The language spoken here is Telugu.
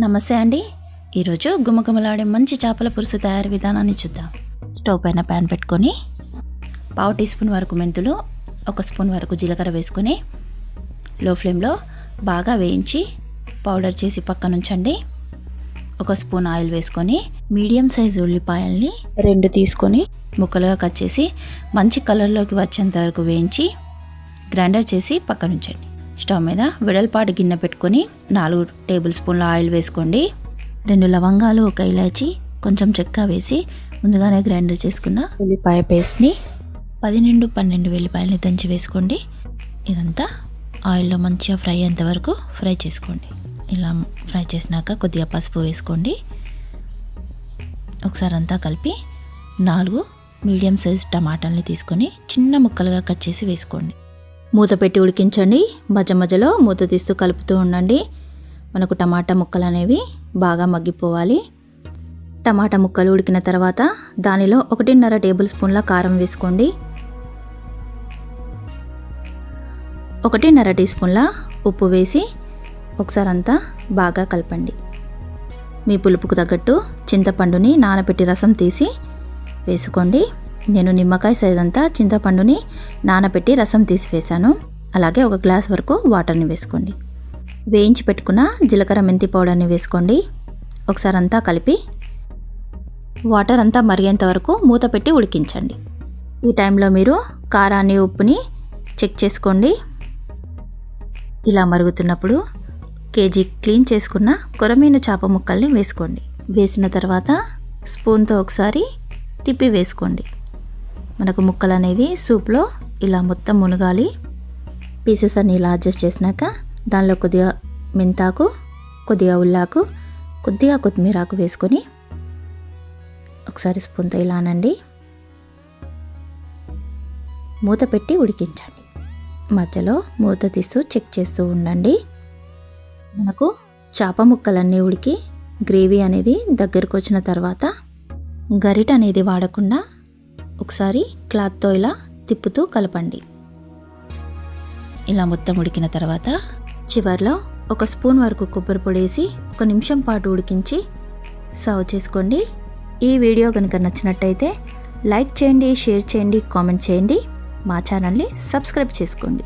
నమస్తే అండి. ఈరోజు గుమగుమలాడే మంచి చేపల పులుసు తయారీ విధానాన్ని చూద్దాం. స్టవ్ పైన ప్యాన్ పెట్టుకొని పావు టీ స్పూన్ వరకు మెంతులు ఒక స్పూన్ వరకు జీలకర్ర వేసుకొని లో ఫ్లేమ్లో బాగా వేయించి పౌడర్ చేసి పక్కన ఉంచండి. ఒక స్పూన్ ఆయిల్ వేసుకొని మీడియం సైజు ఉల్లిపాయల్ని రెండు తీసుకొని ముక్కలుగా కట్ చేసి మంచి కలర్లోకి వచ్చేంత వరకు వేయించి గ్రైండర్ చేసి పక్కన ఉంచండి. స్టవ్ మీద వెడల్పాటి గిన్నె పెట్టుకొని నాలుగు టేబుల్ స్పూన్ల ఆయిల్ వేసుకోండి. రెండు లవంగాలు ఒక ఇలాచి కొంచెం చెక్క వేసి ముందుగానే గ్రైండర్ చేసుకున్న ఉల్లిపాయ పేస్ట్ని పది నుండి పన్నెండు వెల్లిపాయలని దంచి వేసుకోండి. ఇదంతా ఆయిల్లో మంచిగా ఫ్రై అయ్యేంత వరకు ఫ్రై చేసుకోండి. ఇలా ఫ్రై చేసినాక కొద్దిగా పసుపు వేసుకోండి. ఒకసారి అంతా కలిపి నాలుగు మీడియం సైజ్ టమాటాలని తీసుకొని చిన్న ముక్కలుగా కట్ చేసి వేసుకోండి. మూత పెట్టి ఉడికించండి. మధ్య మధ్యలో మూత తీస్తూ కలుపుతూ ఉండండి. మనకు టమాటా ముక్కలు అనేవి బాగా మగ్గిపోవాలి. టమాటా ముక్కలు ఉడికిన తర్వాత దానిలో ఒకటిన్నర టేబుల్ స్పూన్ల కారం వేసుకోండి. ఒకటిన్నర టీ స్పూన్ల ఉప్పు వేసి ఒకసారి అంతా బాగా కలపండి. మీ పులుపుకు తగ్గట్టు చింతపండుని నానబెట్టి రసం తీసి వేసుకోండి. నేను నిమ్మకాయ సైజ్ అంతా చింతపండుని నానబెట్టి రసం తీసివేశాను. అలాగే ఒక గ్లాస్ వరకు వాటర్ని వేసుకోండి. వేయించి పెట్టుకున్న జీలకర్ర మెంతి పౌడర్ని వేసుకోండి. ఒకసారి అంతా కలిపి వాటర్ అంతా మరిగేంత వరకు మూత పెట్టి ఉడికించండి. ఈ టైంలో మీరు కారాన్ని ఉప్పుని చెక్ చేసుకోండి. ఇలా మరుగుతున్నప్పుడు కేజీ క్లీన్ చేసుకున్న కొరమీను చేప ముక్కల్ని వేసుకోండి. వేసిన తర్వాత స్పూన్తో ఒకసారి తిప్పి వేసుకోండి. మనకు ముక్కలు అనేవి సూప్లో ఇలా మొత్తం మునగాలి. పీసెస్ అన్ని ఇలా అడ్జస్ట్ చేసినాక దానిలో కొద్దిగా మెంతాకు కొద్దిగా ఉల్లాకు కొద్దిగా కొత్తిమీరాకు వేసుకొని ఒకసారి స్పూన్తో ఇలా అనండి. మూత పెట్టి ఉడికించండి. మధ్యలో మూత తీస్తూ చెక్ చేస్తూ ఉండండి. మనకు చేప ముక్కలన్నీ ఉడికి గ్రేవీ అనేది దగ్గరకు వచ్చిన తర్వాత గరిట అనేది వాడకుండా ఒకసారి క్లాత్తో ఇలా తిప్పుతూ కలపండి. ఇలా మొత్తం ఉడికిన తర్వాత చివర్లో ఒక స్పూన్ వరకు కొబ్బరి పొడి వేసి ఒక నిమిషం పాటు ఉడికించి సర్వ్ చేసుకోండి. ఈ వీడియో కనుక నచ్చినట్టయితే లైక్ చేయండి షేర్ చేయండి కామెంట్ చేయండి. మా ఛానల్ని సబ్స్క్రైబ్ చేసుకోండి.